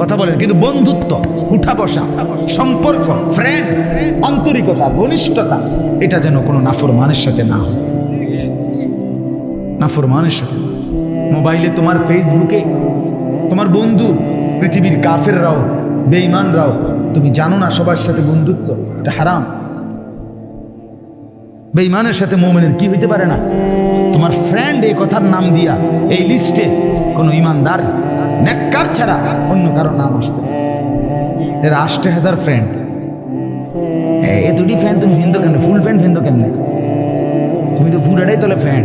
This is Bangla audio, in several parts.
কথা বলেন, কিন্তু বন্ধুত্ব, উঠা বসা, সম্পর্ক ফ্রেন্ড আন্তরিকতা, ঘনিষ্ঠতা, এটা যেন কোনো নাফরমানের সাথে না হয়। নাফরমানের সাথে মোবাইলে তোমার ফেসবুকে, তোমার বন্ধু, পৃথিবীর কাফেররাও, বেঈমানরাও, তুমি জানো না সবার সাথে বন্ধুত্ব, এটা হারাম। বেঈমানের সাথে মোমেনের কি হইতে পারে না? তোমার ফ্রেন্ড এই কথার নাম দিয়া এই লিস্টে কোনো ইমানদার নেককার ছাড়া অন্য কারও নাম আসতে। এর আষ্টে হাজার ফ্রেন্ড এ দুটি ফ্যান তুমি ফিনতো কেন ফুল ফ্যান ফিনতো কেমনে? তুমি তো ফুল ফুরাটাই তোলে ফ্যান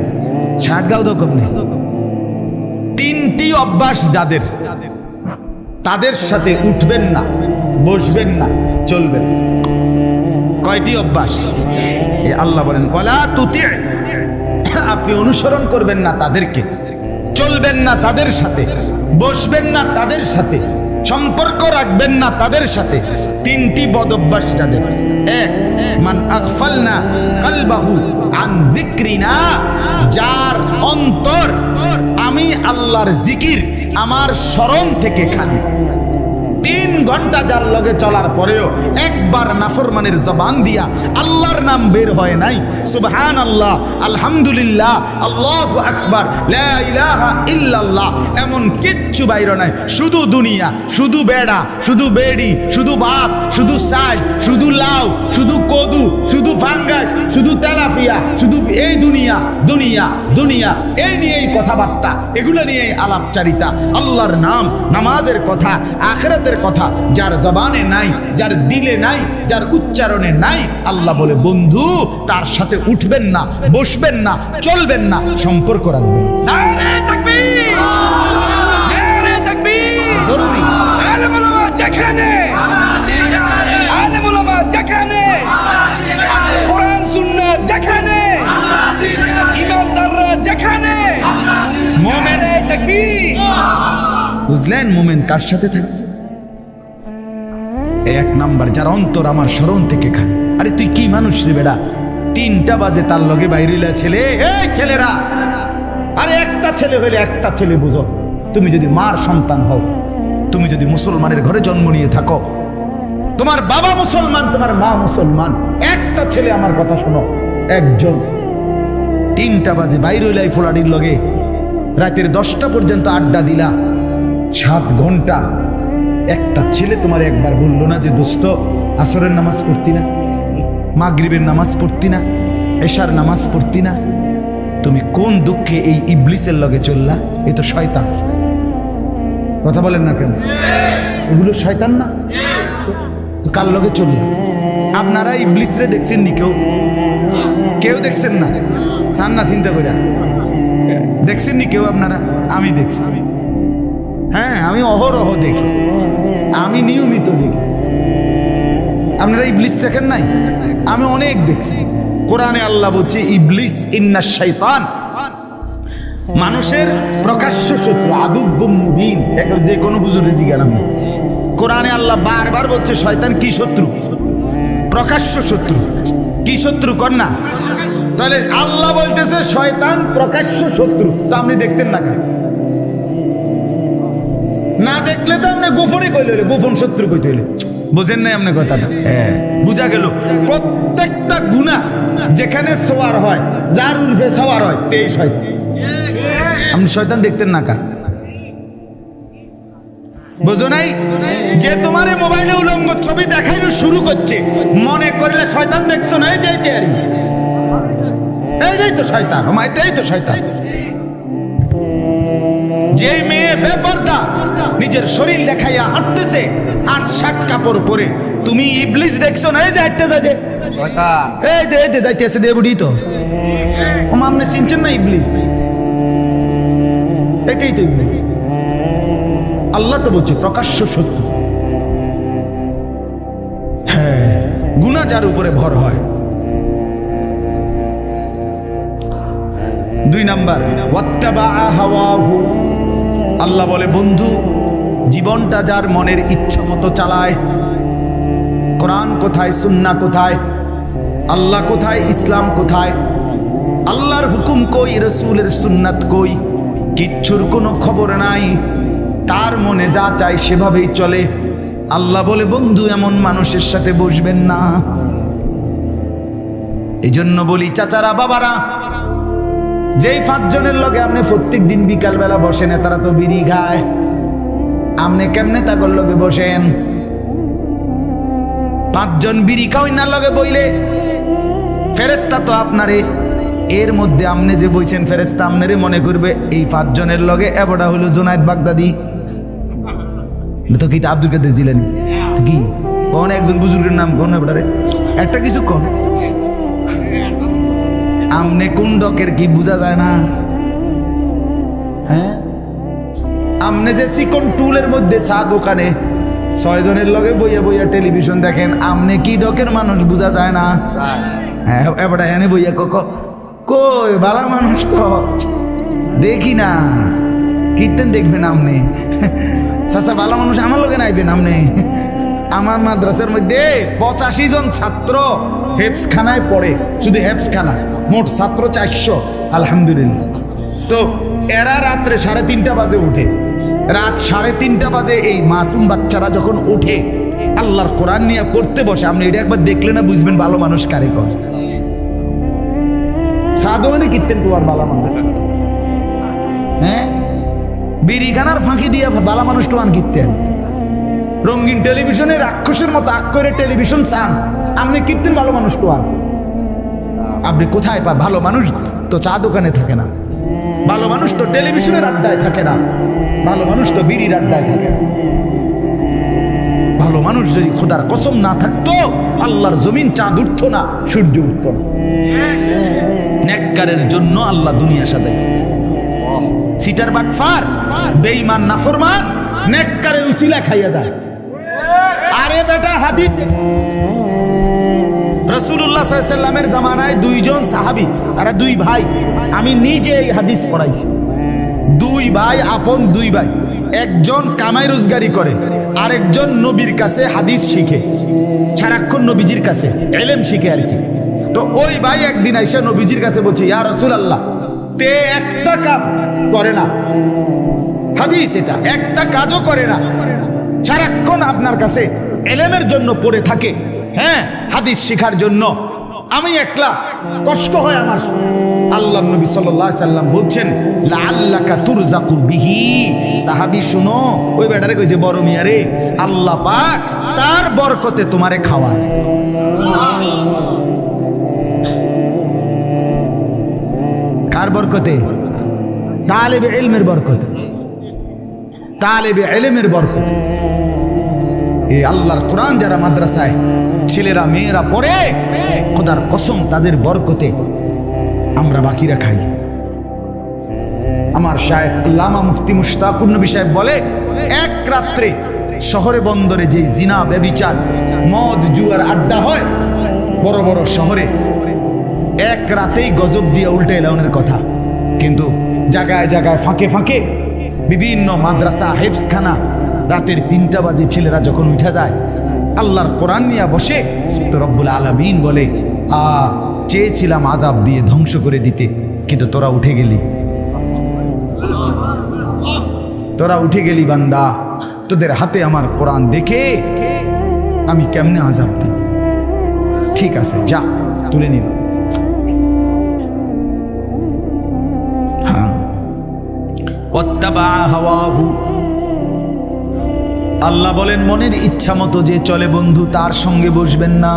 শার্ট গাও তো কেমনে? তিনটি অভ্যাস যাদের, তাদের সাথে উঠবেন না, বসবেন না, চলবেন। কয়টি অভ্যাস? আল্লাহ বলেন ওলা তুতি আপনি অনুসরণ করবেন না তাদেরকে। চলবেন না তাদের সাথে, বসবেন না তাদের সাথে, সম্পর্ক রাখবেন না তাদের সাথে। তিনটি বদভ্যাস তাদের এক, মান আগফালনা কালবাহু আন না যার অন্তর আমি আল্লাহর জিকির আমার স্মরণ থেকে খালি। তিন ঘণ্টা যার লগে চলার পরেও একবার নাফরমানের জবান দিয়া আল্লাহর নাম বের হয় নাই। সুবহান আল্লাহ আলহামদুলিল্লাহ, আল্লাহ আকবার ইল্লাল্লাহ, এমন কিচ্ছু বাইর নাই। শুধু দুনিয়া, শুধু বেড়া, শুধু বেড়ি, শুধু বাপ, শুধু সাল শুধু লাউ, শুধু কদু, শুধু ফাঙ্গাস, শুধু তেলাফিয়া শুধু এই দুনিয়া দুনিয়া দুনিয়া, এই নিয়ে এই কথাবার্তা। এগুলো নিয়ে আলাপচারিতা। আল্লাহর নাম নামাজের কথা, আখরাতের কথা, যার জবানে নাই, যার দিলে নাই, যার উচ্চারণে নাই, আল্লাহ বলে, বন্ধু, তার সাথে উঠবেন না, বসবেন না, চলবেন না, সম্পর্ক রাখবেন। নারে বুঝলেন মোমেন কার সাথে থাকবে এক নাম্বার যার অন্তর আমার স্মরণ থেকে খায়। আরে তুই কি মানুষ রে বেটা তিনটা বাজে তার লগে বাইরিলা ছেলে। এই ছেলেরা! আরে একটা ছেলে হইলে একটা ছেলে বুঝো। তুমি যদি মার সন্তান হও, তুমি যদি মুসলমানের ঘরে জন্ম নিয়ে থাকো, তোমার বাবা মুসলমান, তোমার মা মুসলমান, একটা ছেলে আমার কথা শোনো, একজন। তিনটা বাজে বাইরইলাই ফোলাডির লগে রাতের দশটা পর্যন্ত আড্ডা দিলা। সাত ঘণ্টা একটা ছেলে তোমার একবার বলল না যে, দোস্ত, আসরের নামাজ পড়তি না, মাগরিবের নামাজ পড়তি না, এশার নামাজ পড়তি না। তুমি কোন দুঃখে এই ইবলিসের লগে চললা? এ তো শয়তান। কথা বলেন না কেন? এগুলো শয়তান না? কার লগে চললা? আপনারা ইবলিসরে দেখছেন নি কেউ? কেউ দেখছেন না? চান না চিন্তা করে দেখছেন নি কেউ আপনারা? আমি দেখছি। হ্যাঁ আমি অহরহ দেখি। আমি নিয়মিত দেখি। আপনারা ইবলিস দেখেন নাই? আমি অনেক দেখছি। কোরআনে আল্লাহ বলছে, ইবলিস ইন্না শৈতান মানুষের প্রকাশ্য শত্রু এখন যে কোনো হুজুরে জিজ্ঞাসা কোরআনে আল্লাহ বারবার বলছে, শয়তান কি শত্রু? প্রকাশ্য শত্রু। কি শত্রু না তাহলে আল্লাহ বলতেছে, শয়তান প্রকাশ্য শত্রু। তা আপনি দেখতেন না কেন? দেখলে তো আপনি গোপনে কইলে হইলে, গোপন শত্রু কইতে হইলে। বুঝেন নাই আপনি কথাটা? হ্যাঁ। বুঝা গেল প্রত্যেকটা গুণা যেখানে সোয়ার হয় যার উল্ফে সওয়ার হয় তেই শয়তান আপনি শয়তান দেখতেন না কা? বুঝো নাই? যে তোমার মোবাইলে উলঙ্গ ছবি দেখাইলো শুরু করছে। মনে করলে শয়তান দেখছ না? এই যে এই যে আর কি। এইটাই তো শয়তান মাইতেই তো শয়তান। যে মেয়ে বেপর্দা নিজের শরীর দেখাইয়া হাঁটতেছে আট ষাট কাপড় পরে। তুমি ইবলিস দেখছ না? এই যে হাঁটতে যাইতে এই যে এই যে যাইতেছে দে বুড়ি তো। ও আপনি চিনছেন না ইবলিস? এটাই তো ইবলিস। আল্লাহ তো বলছে, প্রকাশ্য সত্য হ্যাঁ গুণা যার উপরে ভর হয়। দুই নাম্বার, ওয়াত্তাবাআ হাওয়াহু। আল্লাহ বলে, বন্ধু, জীবনটা যার মনের ইচ্ছা মতো চালায়, কোরআন কোথায় সুন্না কোথায়, আল্লাহ কোথায়, ইসলাম কোথায়, আল্লাহর হুকুম কই, রসুলের সুন্নাত কই, কিচ্ছুর কোনো খবর নাই, তার মনে যা চায় সেভাবেই চলে। আল্লাহ বলে, বন্ধু, এমন মানুষের সাথে বসবেন না। এই জন্য বলি, চাচারা, বাবারা যেই পাঁচজনের লগে আপনি প্রত্যেক দিন বিকাল বেলা বসেন, তারা তো বিড়ি খায়। আপনি কেমনে তাগর লগে বসেন? পাঁচজন বিড়ি খাওয়াই না লগে বইলে ফেরেস্তা তো আপনারে। এর মধ্যে আপনি যে বইছেন ফেরেস্তা আমনেরে মনে করবে এই পাঁচজনের লগে এবটা হলো জোনায়েদ বাগদাদি। তো কি আব্দুল কাদের জিলানি? কি? কোন একজন বুজুর্গের নাম কোন এবটারে একটা কিছু কম আমনে কোন ডকের কি বোঝা যায় না? হ্যাঁ? আমনে যে চিকন টুলের মধ্যে চা দোকানে ছয় জনের লগে বইয়া বইয়া টেলিভিশন দেখেন, আমনে কি ডকের মানুষ বোঝা যায় না? হ্যাঁ এবারে এনে বইয়া কক কই বালা মানুষ তো। দেখি না। কীর্তন দেখবেন আপনি চাচা বালা মানুষ আমার লোকে নাইবেন আপনি আমার মাদ্রাসার মধ্যে পঁচাশি জন ছাত্র হেফসখানায় পড়ে, শুধু হেফসখানা মোট ছাত্র চারশো, আলহামদুলিল্লাহ। তো এরা রাত্রে সাড়ে তিনটা বাজে উঠে। রাত সাড়ে তিনটা বাজে এই মাসুম বাচ্চারা যখন উঠে, আল্লাহর কোরআন নিয়ে পড়তে বসে, আপনি এটা একবার দেখলে না বুঝবেন ভালো মানুষ কারে কর সাধুয়ানি কীর্তেন টুয়ার বালা মানুষ। হ্যাঁ? বিড়িখানার ফাঁকি দিয়ে বালা মানুষ টুয়ান কীর্তেন। রঙিন টেলিভিশনে রাক্ষসের মতো আক করে টেলিভিশন চান। আপনি কীর্তেন ভালো মানুষ টুয়ান আপনি কোথায় পা ভালো মানুষ তো চা দোকানে থাকে না। ভালো মানুষ তো টেলিভিশনের আড্ডায় থাকে না। ভালো মানুষ তো বিড়ির আড্ডায় থাকে না। ভালো মানুষ যদি খোদার কসম না থাকতো, আল্লাহর জমিন চাঁদ উঠতো না, সূর্য উঠতো না। নেককারের জন্য আল্লাহ দুনিয়া সাজাইছে। সিটার বাটফার, বেঈমান, নাফরমান নেককারের উসিলা খাইয়া দেয়। আরে বেটা হাদিস রসুল্লাহ সাল্লামের জামানায় দুইজন সাহাবি দুই ভাই, আমি নিজে এই হাদিস পড়াইছি। দুই ভাই, আপন দুই ভাই, একজন কামাই রোজগারি করে, আরেকজন নবীর কাছে হাদিস শিখে, সারাক্ষণ নবীজির কাছে এলেম শিখে আর কি। তো ওই ভাই একদিন আইসা নবীজির কাছে বলছে, ইয়া রসুল আল্লাহ তে একটা কাম করে না। হাদিস এটা, একটা কাজও করে না। সারাক্ষণ আপনার কাছে এলেমের জন্য পড়ে থাকে। হ্যাঁ হাদিস শেখার জন্য। আমি একলা, কষ্ট হয় আমার। আল্লাহ নবী আলাইহি সাল্লাম বলছেন, লাআল্লাকা তুরজাকু বিহি। সাহাবী, শুনো, ওই বেটারে কইছে, বড় মিয়া রে, আল্লাহ পাক তার বরকতে তোমারে খাওয়ায়। কার বরকতে? তালেবে ইলমের বরকতে। তালেবে ইলমের বরকত। এই আল্লাহর কোরআন যারা মাদ্রাসায়, ছেলেরা, মেয়েরা পড়ে, খোদার কসম তাদের বরকতে আমরা বাকিরা খাই। আমার শায়েখ আল্লামা মুফতি মুশতাকুর নবী সাহেব বলে, এক রাত্রে শহরে বন্দরে যে জিনা বেবিচার মদ, জুয়ার আড্ডা হয়, বড় বড় শহরে এক রাতেই গজব দিয়ে উল্টে এলাউনের কথা। কিন্তু জায়গায় জায়গায় ফাঁকে ফাঁকে বিভিন্ন মাদ্রাসা হেফসখানা রাতের তিনটা বাজে ছেলেরা যখন উঠে যায়, আল্লাহর কোরআন নিয়ে বসে, তো রব্বুল আলমিন বলে, আ, চেয়েছিলাম আজাব দিয়ে ধ্বংস করে দিতে, কিন্তু তোরা উঠে গেলি। তোরা উঠে গেলি বান্দা, তোদের হাতে আমার কোরআন দেখে আমি কেমনে আজাব দিই? ঠিক আছে, যা, তুলে নিল। হ্যাঁ। আল্লাহ বলেন, মনের ইচ্ছা মতো যে চলে বন্ধু, তার সঙ্গে বসবেন না।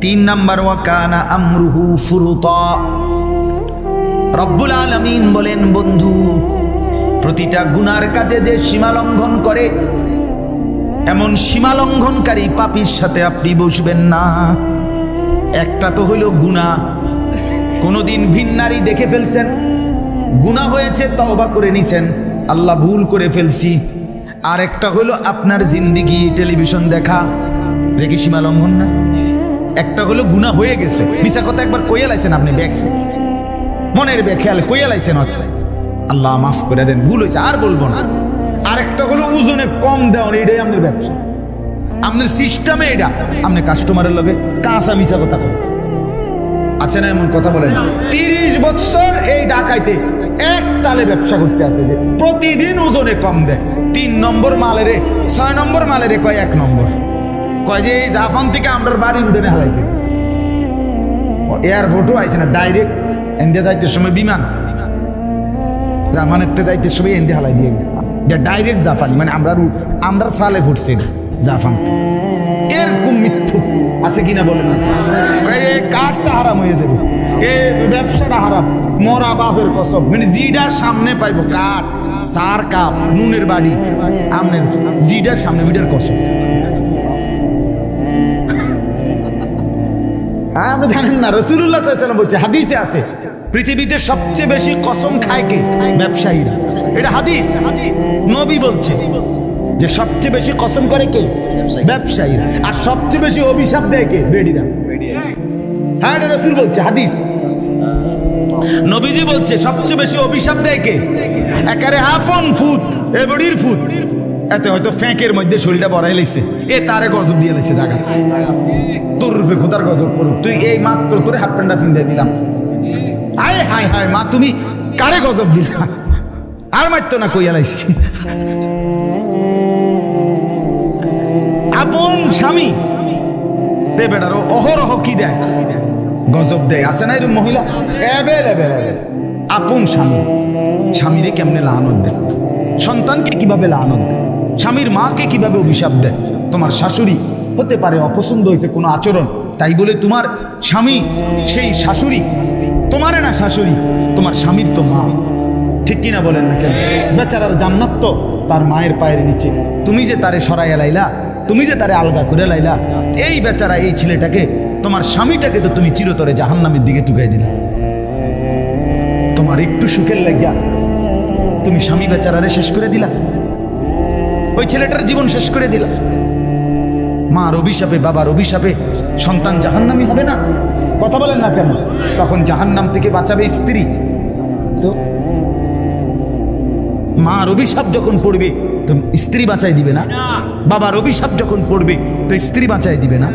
তিন নাম্বার ওয়াকানা আমরুহু ফুরুতা। রব্বুল আলামিন বলেন, বন্ধু, প্রতিটা গুনার কাজে যে সীমা লঙ্ঘন করে, এমন সীমা লঙ্ঘনকারী পাপির সাথে আপনি বসবেন না। একটা তো হইল গুণা। কোনোদিন ভিন্নারি দেখে ফেলছেন, গুণা হয়েছে, তওবা করে নিছেন। আল্লাহ ভুল করে ফেলছি। আর একটা হলো আপনার জিন্দিগি, টেলিভিশন দেখা। রেখে সীমা লঙ্ঘন না। একটা হলো গুণা হয়ে গেছে। মিশা কথা একবার কইয়া লাইছেন আপনি, ব্যাগ। মনের বেখেয়াল কইয়া লাইছেন আল্লাহ মাফ করে দেন, ভুল হয়েছে আর বলব না। আর একটা হলো ওজনে কম দেওয়ার এটাই আপনার ব্যবসা। আপনার সিস্টেমে এটা। আপনি কাস্টমারের লগে কাঁচা মিশা কথা আছে না এমন কথা বলেন? তিরিশ বছর এই ডাকাইতে তালে ব্যবসা করতে আছে যে, প্রতিদিন ওজনে কম দেয় তিন নম্বর মালেরে, ছয় নম্বর মালেরে কয় এক নম্বর। কয় যে, এই জাফান থেকে আমরা বাড়ি উঠে হালাইছে। এয়ারপোর্টও আইছে না ডাইরেক্ট ইন্ডিয়া যাইতে সময় বিমান। জাপানের তে যাইতে সময় ইন্ডিয়া হালাই দিয়ে গেছে। এটা ডাইরেক্ট জাপানি মানে আমরা আমরা সালে ফুটছি না জাপান এরকম মৃত্যু আছে কিনা আছে কয় কাঠটা হারাম হয়ে যাবে। ব্যবসাটা মরা বাপের কসম। মানে জিডার সামনে কাঠ, সার, কাপ, নুনের বাড়ি, আমনের, জিডার সামনে বিডার কসম। হ্যাঁ আপনি জানেন না রসুল্লাহ বলছে, হাদিসে আছে, পৃথিবীতে সবচেয়ে বেশি কসম খায় কে? ব্যবসায়ীরা। এটা হাদিস। নবী বলছে যে সবচেয়ে বেশি কসম করে কে? ব্যবসায়ীরা। আর সবচেয়ে বেশি অভিশাপ দেয় কে? বেডিরা। হ্যাঁ রসুল বলছে, হাদিস। নবীজি বলছে, সবচেয়ে বেশি অভিশাপ দেয় কে? একারে হাফন ফুত এ বডির ফুত। এতে হয়তো ফ্যাঁকের মধ্যে শরীরটা বড়াই লাইছে। এ তারে গজব দিয়ে লাইছে জায়গা তোর রূপে খোদার গজব করুক। তুই এই মাত্র তোরে হাফ প্যান্টটা ফিন্দে দিলাম। হায় হায় হায়, মা, তুমি কারে গজব দিলা? আর মারতো না কইয়া লাইছি। আপন স্বামী। তে বেড়ার অহরহ কি দেয়? গজব দেয়। আছে না এরকম মহিলা? আপন স্বামী। স্বামীরে কেমনে লানত দেয়? সন্তানকে কীভাবে লানত দেয়? স্বামীর মাকে কীভাবে অভিশাপ দেয়? তোমার শাশুড়ি হতে পারে অপছন্দ হয়েছে কোনো আচরণ। তাই বলে তোমার স্বামী, সেই শাশুড়ি, তোমারে না শাশুড়ি, তোমার স্বামীর তো মা। ঠিক কিনা বলেন না কেন? বেচারার জান্নাত তো তার মায়ের পায়ের নিচে। তুমি যে তারে সরাইয়া লাইলা, তুমি যে তারে আলগা করে লাইলা, এই বেচারা এই ছেলেটাকে তোমার স্বামীটাকে তো তুমি চিরতরে জাহান্নামের দিকে টুকাই দিলা। তোমার একটু সুখের লাগিয়া তুমি স্বামী বেচারারে শেষ করে দিলা। ওই ছেলেটার জীবন শেষ করে দিলা। মার অভিশাপে, বাবার অভিশাপে সন্তান জাহান্নামি হবে না? কথা বলেন না কেন? তখন জাহান্নাম থেকে বাঁচাবে স্ত্রী। তো মার অভিশাপ যখন পড়বে, তো স্ত্রী বাঁচাই দিবে না? বাবার অভিশাপ যখন পড়বে, তো স্ত্রী বাঁচাই দিবে না?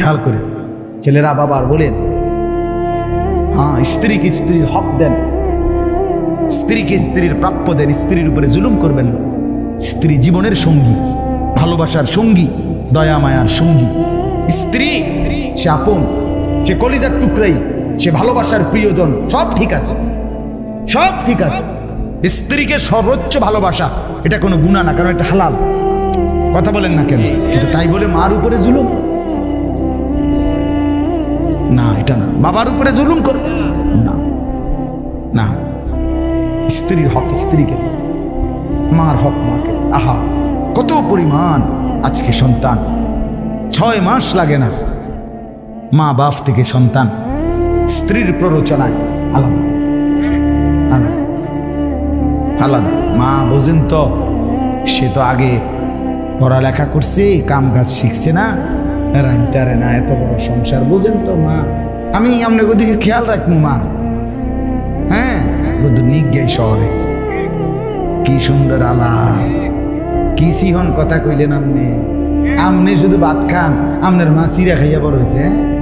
খেয়াল করে। ছেলেরা বাবার বলেন হ্যাঁ স্ত্রীকে স্ত্রীর হক দেন। স্ত্রীকে স্ত্রীর প্রাপ্য দেন, স্ত্রীর উপরে জুলুম করবেন না। স্ত্রী জীবনের সঙ্গী, ভালোবাসার সঙ্গী, দয়া মায়ার সঙ্গী। স্ত্রী, সে আপন, সে কলিজার টুকরাই, সে ভালোবাসার প্রিয়জন, সব ঠিক আছে। সব ঠিক আছে। স্ত্রীকে সর্বোচ্চ ভালোবাসা, এটা কোনো গুণা না, কারণ এটা হালাল। কথা বলেন না কেন? কিন্তু তাই বলে মার উপরে জুলুম। না এটা না। বাবার উপরে জুলুম কর। না। না। স্ত্রীর হক স্ত্রীকে মার হক মাকে আহা কত পরিমাণ আজকে সন্তান। ছয় মাস লাগে না। মা বাপ থেকে সন্তান। স্ত্রীর প্ররোচনায় আলাদা। আলাদা। আলাদা। মা বোঝেন তো সে তো আগে পড়ালেখা করছে কাম কাজ শিখছে না। রাখতে পারে না, এত বড় সংসার, বোঝেন তো মা। আমি আপনাকে ওদিকে খেয়াল রাখব, মা। হ্যাঁ? বুধু নিজ্ঞাই শহরে। কি সুন্দর আলা কি সিহন কথা কইলেন আপনি। আপনি শুধু ভাত খান, আপনার মা চিরা খাইয়া বড় হয়েছে হ্যাঁ?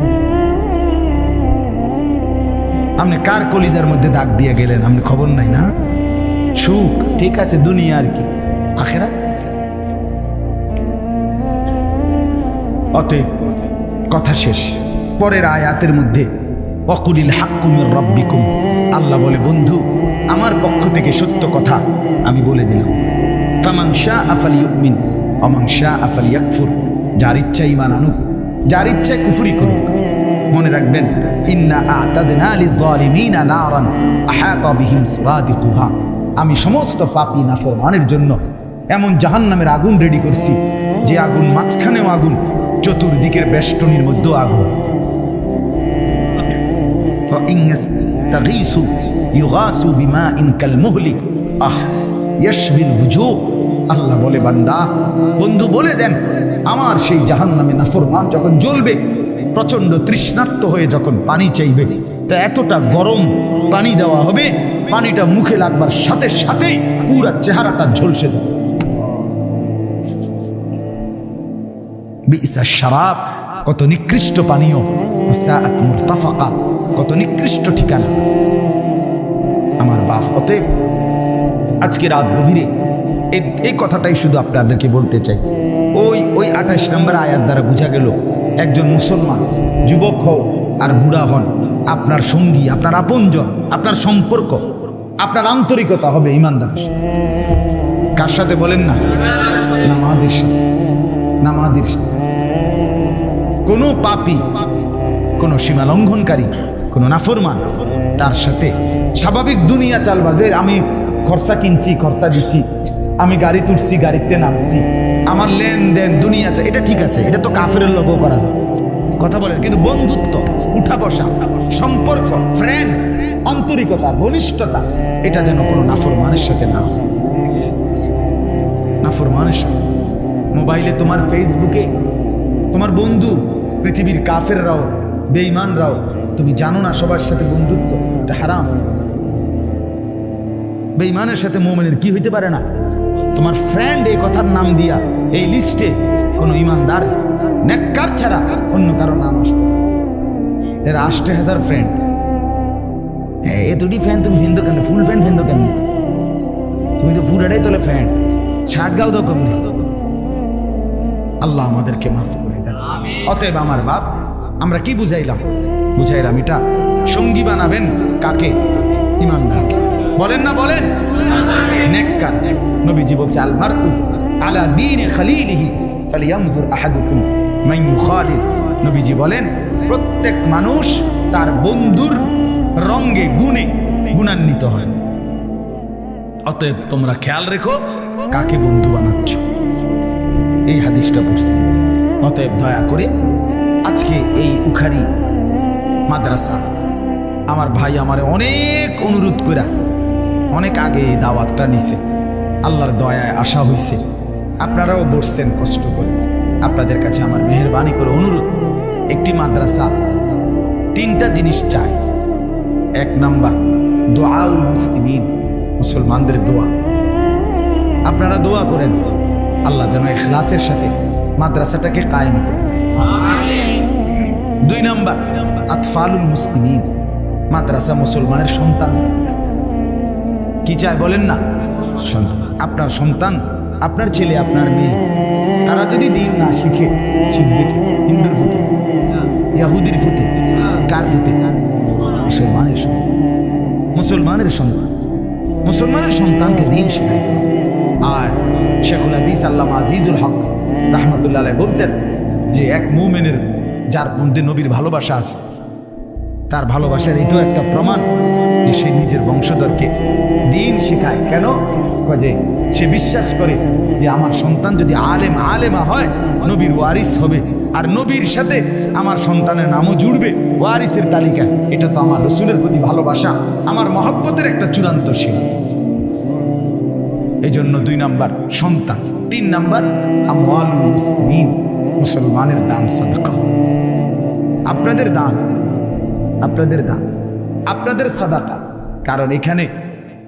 আপনি কার কলিজার মধ্যে দাগ দিয়ে গেলেন? আপনি খবর নাই না? সুখ, ঠিক আছে, দুনিয়া আর কি। আখেরা অতএব কথা শেষ। পরের আয়াতের মধ্যে অকুলিল হাক্কুমের রব্বিকুম। আল্লাহ বলে, বন্ধু, আমার পক্ষ থেকে সত্য কথা আমি বলে দিলাম। ফামান শাহ আফালি ইউমিন অমান শাহ আফালি ইয়াকফুর যার ইচ্ছা ইমান আনুক, যার ইচ্ছায় কুফুরি করুক। মনে রাখবেন, ইন্না আতাদনা লিযালিমিনা নারান আহাতা বিহিম সুরাদিকুহা। আমি সমস্ত পাপী নাফরমানের জন্য এমন জাহান্নামের আগুন রেডি করছি, যে আগুন মাঝখানেও আগুন চতুর্দিকের বেষ্টনীর মধ্যে আগুন। আল্লাহ বলে, বান্দা, বন্ধু বলে দেন, আমার সেই জাহান নামে নাফরমান যখন জ্বলবে প্রচণ্ড তৃষ্ণার্ত হয়ে যখন পানি চাইবে, তা এতটা গরম পানি দেওয়া হবে, পানিটা মুখে লাগবার সাথে সাথেই পুরা চেহারাটা ঝলসে দেবে কত নিকৃষ্ট পানীয়। কত নিকৃষ্ট ঠিকানা। আমার বাপ, অতএব আজকে রাত গভীরে এই- কথাটাই শুধু আপনাদেরকে বলতে চাই। ওই ওই আঠাশ নম্বর আয়াত দ্বারা বোঝা গেল, একজন মুসলমান, যুবক হও আর বুড়া হন, আপনার সঙ্গী, আপনার আপনজন, আপনার সম্পর্ক, আপনার আন্তরিকতা হবে ইমানদার কার সাথে বলেন না? নামাজির সাথে। নামাজির সাথে। কোনো পাপি, কোনো সীমা লঙ্ঘনকারী, কোনো নাফরমান তার সাথে স্বাভাবিক দুনিয়া চালবাবে আমি খরচা কিনছি, খরচা দিছি, আমি গাড়ি তুলছি, গাড়িতে নামছি, আমার লেনদেন, দুনিয়া এটা ঠিক আছে, এটা তো কাফের লোকও করা যায়। কথা বলেন, কিন্তু বন্ধুত্ব, উঠা বসা, সম্পর্ক ফ্রেন্ড আন্তরিকতা, ঘনিষ্ঠতা, এটা যেন কোনো নাফরমানের সাথে না নাফরমানের সাথে। মোবাইলে তোমার ফেসবুকে তোমার বন্ধু পৃথিবীর কাফেররাও, বেঈমানরাও, তুমি জানো না সবার সাথে বন্ধুত্ব, এটা হারাম। বেঈমানের সাথে মোমেনের কি হইতে পারে না? তোমার ফ্রেন্ড এই কথার নাম দিয়া এই লিস্টে কোনো ইমানদার, নেককার ছাড়া অন্য কারও নাম আসতে এর আষ্টে হাজার ফ্রেন্ড হ্যাঁ এ দুটি ফ্যান তুমি ফিন্দো কেন ফুল ফ্যান ফিন্দো কেন তুমি তো ফুল তোলে ফ্যান শার্ট গাও তো কম আল্লাহ আমাদেরকে মাফ অতএব আমার বাপ, আমরা কি বুঝাইলাম? বুঝাইলাম এটা, সঙ্গী বানাবেন কাকে? ইমানদারকে। বলেন না, বলেন। নেককার নবীজি বলছে আল মারকু আলা দীনে খালিলিহি ফালিয়ানজুর আহাদুকুম মান ইউখালিল নবীজি বলেন, প্রত্যেক মানুষ তার বন্ধুর রঙ্গে গুণে গুণান্বিত হয়। অতএব তোমরা খেয়াল রেখো, কাকে বন্ধু বানাচ্ছ? এই হাদিসটা পড়ছি অতএব দয়া করে আজকে এই উখারি মাদ্রাসা আমার ভাই আমার অনেক অনুরোধ করা অনেক আগে এই দাওয়াতটা নিছে। আল্লাহর দয়ায় আশা হইছে। আপনারাও বসছেন কষ্ট করে। আপনাদের কাছে আমার মেহরবানি করে অনুরোধ, একটি মাদ্রাসা তিনটা জিনিস চাই। এক নাম্বার, দোয়াউল মুসলিমিন, মুসলমানদের দোয়া। আপনারা দোয়া করেন, আল্লাহ যেন এখলাসের সাথে মাদ্রাসাটাকে কায়েম করে দুই নাম্বার, আতফালুল মুসলিমিন, মাদ্রাসা মুসলমানের সন্তান। কি চায় বলেন না? সন্তান। আপনার সন্তান, আপনার ছেলে, আপনার মেয়ে, তারা যদি দিন না শিখে, শিখবে হিন্দুর ফুটে ইয়াহুদির ফুটে কার ফুটে মুসলমানের সন্তান। মুসলমানের সন্তান। মুসলমানের সন্তানকে দিন শেখাইতে। আর শেখুল হাদিস আল্লাহ আজিজুল হক রহমতুল্লাহ আলাই বলতেন যে এক মুমেনের, যার মধ্যে নবীর ভালোবাসা আছে, তার ভালোবাসার এটাও একটা প্রমাণ যে সে নিজের বংশধরকে দিন শেখায়। কেন? যে সে বিশ্বাস করে যে আমার সন্তান যদি আলেম আলেমা হয়, নবীর ওয়ারিস হবে। আর নবীর সাথে আমার সন্তানের নামও জুড়বে ওয়ারিসের তালিকা। এটা তো আমার রসুলের প্রতি ভালোবাসা, আমার মহব্বতের একটা চূড়ান্ত সীমা এই জন্য দুই নাম্বার, সন্তান। তিন নাম্বার আমওয়াল মুসলিমিন, মুসলমানের দান সাদাকা। আপনাদের দান আপনাদের দান, আপনাদের সাদাকা। কারণ এখানে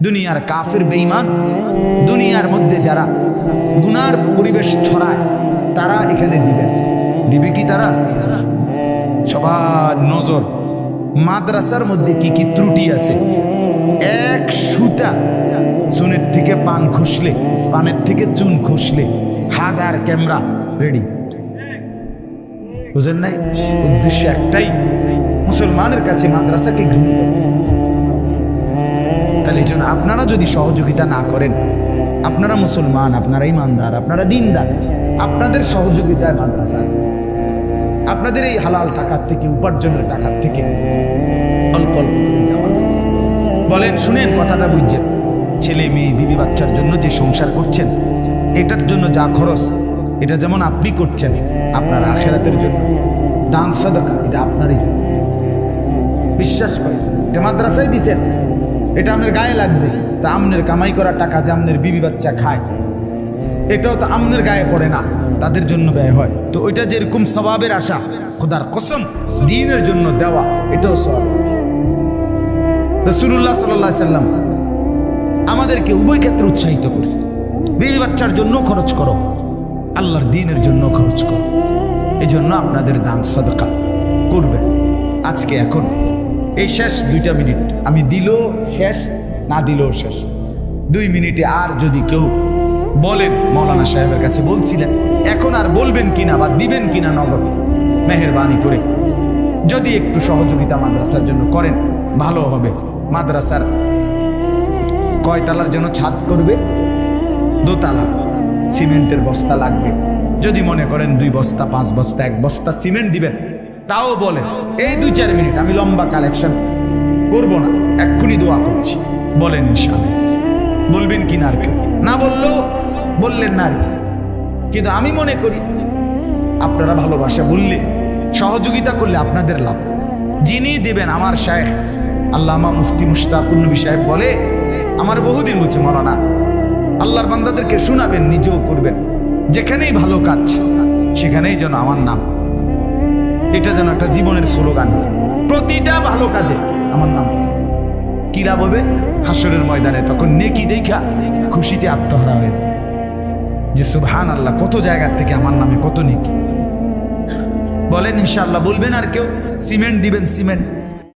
দুনিয়ার কাফের বেঈমান, দুনিয়ার মধ্যে যারা গুনার পরিবেশ ছড়ায়, তারা এখানে দিবেন দিবে কি তারা? সবার নজর মাদ্রাসার মধ্যে কি কি ত্রুটি আছে? এক সুতা চুনের থেকে পান খুসলে পানের থেকে চুন খুসলে হাজার ক্যামেরা রেডি বুঝেন নাই? উদ্দেশ্য একটাই, মুসলমানের কাছে মাদ্রাসাকে ঘৃণিত। তাহলে জন্য আপনারা যদি সহযোগিতা না করেন, আপনারা মুসলমান, আপনারা ইমানদার, আপনারা দিনদার, আপনাদের সহযোগিতায় মাদ্রাসা। আপনাদের এই হালাল টাকার থেকে, উপার্জনের টাকার থেকে অল্প অল্প বলেন, শুনেন কথাটা বুঝছেন? ছেলে মেয়ে, বিবি বাচ্চার জন্য যে সংসার করছেন, এটার জন্য যা খরচ, এটা যেমন আপনি করছেন, আপনার আখেরাতের জন্য। দান, সাদাকা, এটা আপনারই জন্য। বিশ্বাস করে এটা মাদ্রাসায় দিছেন, এটা আপনার গায়ে লাগছে, তা আমনের কামাই করা টাকা যে আমনের বিবি বাচ্চা খায়, এটাও তো আমনের গায়ে পড়ে না, তাদের জন্য ব্যয় হয়। তো ওইটা যেরকম স্বভাবের আশা, খোদার কসম, দিনের জন্য দেওয়া, এটাও সব রসুল্লাহ সাল্লাহ সাল্লাম আমাদেরকে উভয় ক্ষেত্রে উৎসাহিত করছে। বিবি বাচ্চার জন্য খরচ করো। আল্লাহর দিনের জন্য খরচ করো। এই জন্য আপনাদের দান সাদকা করবেন আজকে এখন এই শেষ দুইটা মিনিট আমি দিলেও শেষ, না দিলেও শেষ। দুই মিনিটে আর যদি কেউ বলেন, মৌলানা সাহেবের কাছে বলছিলেন, এখন আর বলবেন কিনা বা দিবেন কিনা নগদ মেহরবানি করে যদি একটু সহযোগিতা মাদ্রাসার জন্য করেন, ভালো হবে। মাদ্রাসার কয়তালার জন্য ছাদ করবে? দোতলা। সিমেন্টের বস্তা লাগবে। যদি মনে করেন দুই বস্তা, পাঁচ বস্তা, এক বস্তা সিমেন্ট দিবেন, তাও বলেন এই দুই চার মিনিট, আমি লম্বা কালেকশন করব না, এক্ষুনি দোয়া করছি। বলেন ইনশাআল্লাহ বলবেন কি না না বললেও বললেন না কিন্তু আমি মনে করি, আপনারা ভালোবাসা বললে, সহযোগিতা করলে আপনাদের লাভ যিনি দেবেন আমার শায়েখ, আল্লামা মুফতি মুশতাকুর নবী সাহেব বলে আমার বহুদিন বলছে মরানা আল্লাহর বান্দাদেরকে শোনাবেন, নিজেও করবেন। যেখানেই ভালো কাজ, সেখানেই যেন আমার নাম। এটা যেন একটা জীবনের স্লোগান। প্রতিটা ভালো কাজে আমার নাম। কি লাভ হবে? হাসরের ময়দানে তখন নেকি দেখা খুশিতে আত্মহারা হয়ে যায়। যে সুবহান আল্লাহ কত জায়গার থেকে আমার নামে কত নেকি। বলেন, ইনশাআল্লাহ, বলবেন আর কেউ? সিমেন্ট দিবেন, সিমেন্ট।